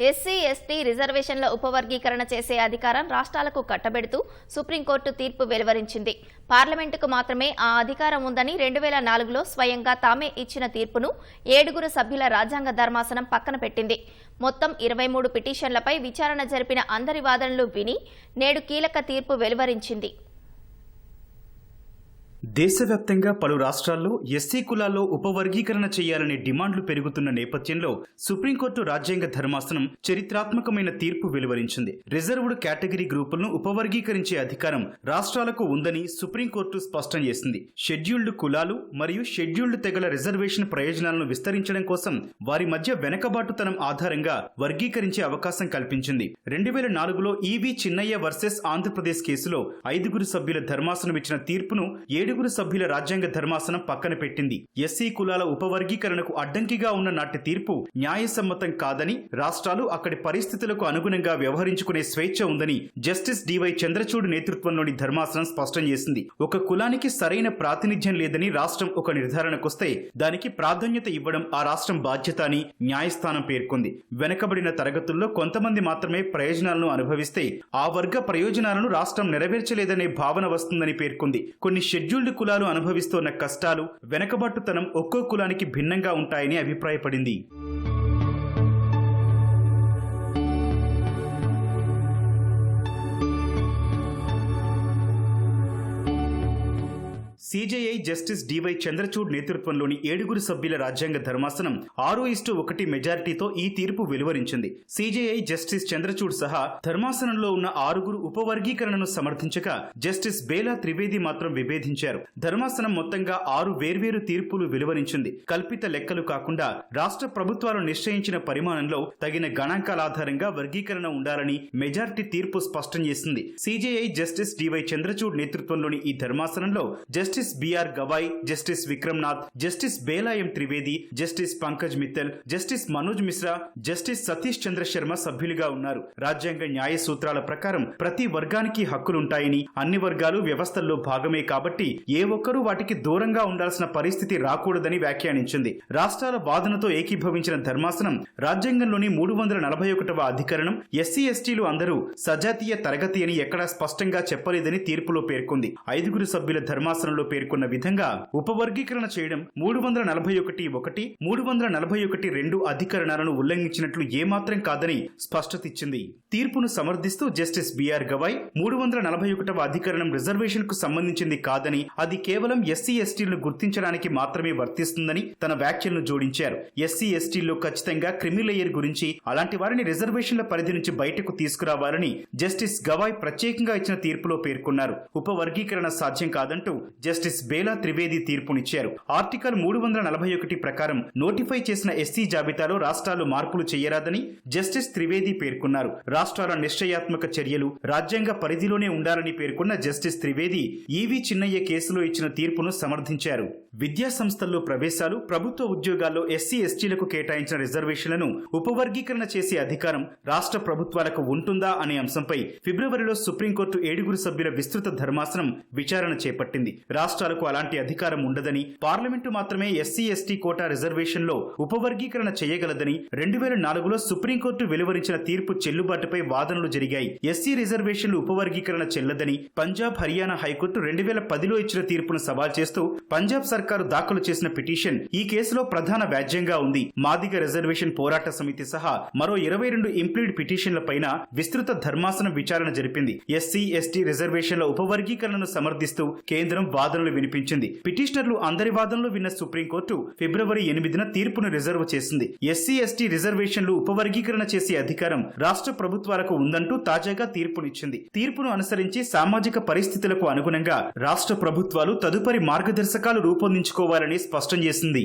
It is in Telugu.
ఎస్సీ ఎస్టీ రిజర్వేషన్ల ఉపవర్గీకరణ చేసే అధికారం రాష్ట్రాలకు కట్టబెడుతూ సుప్రీంకోర్టు తీర్పు వెలువరించింది. పార్లమెంటుకు మాత్రమే ఆ అధికారం ఉందని రెండు వేల నాలుగులో స్వయంగా తామే ఇచ్చిన తీర్పును ఏడుగురు సభ్యుల రాజ్యాంగ ధర్మాసనం పక్కన పెట్టింది. మొత్తం ఇరవై మూడు పిటిషన్లపై విచారణ జరిపిన అందరి వాదనలు విని నేడు కీలక తీర్పు వెలువరించింది. దేశవ్యాప్తంగా పలు రాష్ట్రాల్లో ఎస్సీ కులాల్లో ఉపవర్గీకరణ చేయాలనే డిమాండ్లు పెరుగుతున్న నేపథ్యంలో సుప్రీంకోర్టు రాజ్యాంగ ధర్మాసనం చరిత్రాత్మకమైన తీర్పు వెలువరించింది. రిజర్వ్డ్ కేటగిరీ గ్రూపులను ఉపవర్గీకరించే అధికారం రాష్ట్రాలకు ఉందని సుప్రీంకోర్టు స్పష్టం చేసింది. షెడ్యూల్డ్ కులాలు మరియు షెడ్యూల్డ్ తెగల రిజర్వేషన్ ప్రయోజనాలను విస్తరించడం కోసం వారి మధ్య వెనకబాటుతనం ఆధారంగా వర్గీకరించే అవకాశం కల్పించింది. రెండు వేల నాలుగులో ఈవి చిన్నయ్య వర్సెస్ ఆంధ్రప్రదేశ్ కేసులో ఐదుగురు సభ్యుల ధర్మాసనం ఇచ్చిన తీర్పును ఏడు ఏడుగురు సభ్యుల రాజ్యాంగ ధర్మాసనం పక్కన పెట్టింది. ఎస్సీ కులాల ఉపవర్గీకరణకు అడ్డంకిగా ఉన్న నాటి తీర్పు న్యాయసమ్మతం కాదని రాష్ట్రాలు అక్కడి పరిస్థితులకు అనుగుణంగా వ్యవహరించుకునే స్వేచ్ఛ ఉందని జస్టిస్ డివై చంద్రచూడ్ నేతృత్వంలోని ధర్మాసనం స్పష్టం చేసింది. ఒక కులానికి సరైన ప్రాతినిధ్యం లేదని రాష్ట్రం ఒక నిర్ధారణకొస్తే దానికి ప్రాధాన్యత ఇవ్వడం ఆ రాష్ట్రం బాధ్యత అని న్యాయస్థానం పేర్కొంది. వెనకబడిన తరగతుల్లో కొంతమంది మాత్రమే ప్రయోజనాలను అనుభవిస్తే ఆ వర్గ ప్రయోజనాలను రాష్ట్రం నెరవేర్చలేదనే భావన వస్తుందని పేర్కొంది. కొన్ని షెడ్యూల్ పన్నెండు కులాలు అనుభవిస్తున్న కష్టాలు వెనకబట్టుతనం ఒక్కో కులానికి భిన్నంగా ఉంటాయని అభిప్రాయపడింది. సిజేఐ జస్టిస్ డివై చంద్రచూడ్ నేతృత్వంలోని ఏడుగురు సభ్యుల రాజ్యాంగ ధర్మాసనం ఆరు ఇస్టు ఒకటి మెజారిటీతో ఈ తీర్పు వెలువరించింది. సిజేఐ జస్టిస్ చంద్రచూడ్ సహా ధర్మాసనంలో ఉన్న ఆరుగురు ఉపవర్గీకరణను సమర్థించగా జస్టిస్ బేలా త్రివేది మాత్రం విభేదించారు. ధర్మాసనం మొత్తంగా ఆరు వేర్వేరు తీర్పులు వెలువరించింది. కల్పిత లెక్కలు కాకుండా రాష్ట్ర ప్రభుత్వాలు నిశ్చయించిన పరిమాణంలో తగిన గణాంకాల ఆధారంగా వర్గీకరణ ఉండాలని మెజారిటీ తీర్పు స్పష్టం చేసింది. సిజేఐ జస్టిస్ డివై చంద్రచూడ్ నేతృత్వంలోని ఈ ధర్మాసనంలో justice BR Gavai justice Vikramnath justice Bela M Trivedi justice Pankaj Mithal justice Manoj Misra justice Satish Chandra Sharma సభ్యులుగా ఉన్నారు. రాజ్యాంగ న్యాయ సూత్రాల ప్రకారం ప్రతి వర్గానికి హక్కులుంటాయని అన్ని వర్గాలు వ్యవస్థల్లో భాగమే కాబట్టి ఏ ఒక్కరూ వాటికి దూరంగా ఉండాల్సిన పరిస్థితి రాకూడదని వ్యాఖ్యానించింది. రాష్ట్రాల వాదనతో ఏకీభవించిన ధర్మాసనం రాజ్యాంగంలోని మూడు వందల నలభై ఒకటవ అధికరణం ఎస్సీ ఎస్టీలు అందరూ సజాతీయ తరగతి అని ఎక్కడా స్పష్టంగా చెప్పలేదని తీర్పులో పేర్కొంది. ఐదుగురు సభ్యుల ధర్మాసనంలో పేర్కొన్న విధంగా ఉపవర్గీకరణ చేయడం మూడు వందల నలభై ఒకటి ఒకటి మూడు వందల నలభై ఒకటి రెండు అధికరణాలను ఉల్లంఘించినట్లు ఏమాత్రం కాదని స్పష్టతిచ్చింది. తీర్పును సమర్థిస్తూ జస్టిస్ బిఆర్ గవాయ్ మూడు వందల నలభై ఒకటవ అధికరణం రిజర్వేషన్కు సంబంధించింది కాదని అది కేవలం ఎస్సీ ఎస్టీలను గుర్తించడానికి మాత్రమే వర్తిస్తుందని తన వ్యాఖ్యలను జోడించారు. ఎస్సీ ఎస్టీల్లో ఖచ్చితంగా క్రిమిలేయర్ గురించి అలాంటి వారిని రిజర్వేషన్ల పరిధి నుంచి బయటకు తీసుకురావాలని జస్టిస్ గవాయ్ ప్రత్యేకంగా ఇచ్చిన తీర్పులో పేర్కొన్నారు. ఉపవర్గీకరణ సాధ్యం కాదంటూ జస్టిస్ బేలా త్రివేది తీర్పునిచ్చారు. ఆర్టికల్ మూడు వందల నలభై ఒకటి ప్రకారం నోటిఫై చేసిన ఎస్సీ జాబితాలో రాష్ట్రాలు మార్పులు చేయరాదని జస్టిస్ త్రివేది పేర్కొన్నారు. రాష్ట్రాల నిశ్చయాత్మక చర్యలు రాజ్యాంగ పరిధిలోనే ఉండాలని పేర్కొన్న జస్టిస్ త్రివేది ఈవీ చిన్నయ్య కేసులో ఇచ్చిన తీర్పును సమర్థించారు. విద్యా సంస్థల్లో ప్రవేశాలు ప్రభుత్వ ఉద్యోగాల్లో ఎస్సీ ఎస్టీలకు కేటాయించిన రిజర్వేషన్లను ఉపవర్గీకరణ చేసే అధికారం రాష్ట్ర ప్రభుత్వాలకు ఉంటుందా అనే అంశంపై ఫిబ్రవరిలో సుప్రీంకోర్టు ఏడుగురు సభ్యుల విస్తృత ధర్మాసనం విచారణ చేపట్టింది. రాష్ట్రాలకు అలాంటి అధికారం ఉండదని పార్లమెంటు మాత్రమే ఎస్సీ ఎస్టీ కోటా రిజర్వేషన్లో ఉపవర్గీకరణ చేయగలదని రెండు వేల నాలుగులో సుప్రీంకోర్టు వెలువరించిన తీర్పు చెల్లుబాటుపై వాదనలు జరిగాయి. ఎస్సీ రిజర్వేషన్లు ఉపవర్గీకరణ చెల్లదని పంజాబ్ హర్యానా హైకోర్టు రెండు వేల పదిలో ఇచ్చిన తీర్పును సవాల్ చేస్తూ పంజాబ్ సర్కారు దాఖలు చేసిన పిటిషన్ ఈ కేసులో ప్రధాన వ్యాజ్యంగా ఉంది. మాదిగ రిజర్వేషన్ పోరాట సమితి సహా మరో ఇరవై రెండు ఇంప్లీడ్ పిటిషన్లపైన విస్తృత ధర్మాసనం విచారణ జరిపింది. ఎస్సీ ఎస్టీ రిజర్వేషన్ల ఉపవర్గీకరణను సమర్థిస్తూ కేంద్రం వాదనలు వినిపించింది. పిటిషనర్లు అందరి వాదనలు విన్న సుప్రీంకోర్టు ఫిబ్రవరి ఎనిమిదిన తీర్పును రిజర్వ్ చేసింది. ఎస్సీ ఎస్టీ రిజర్వేషన్లు ఉపవర్గీకరణ చేసే అధికారం రాష్ట్ర ప్రభుత్వాలకు ఉందంటూ తాజాగా తీర్పునిచ్చింది. తీర్పును అనుసరించి సామాజిక పరిస్థితులకు అనుగుణంగా రాష్ట్ర ప్రభుత్వాలు తదుపరి మార్గదర్శకాలు రూపొందించుకోవాలని స్పష్టం చేసింది.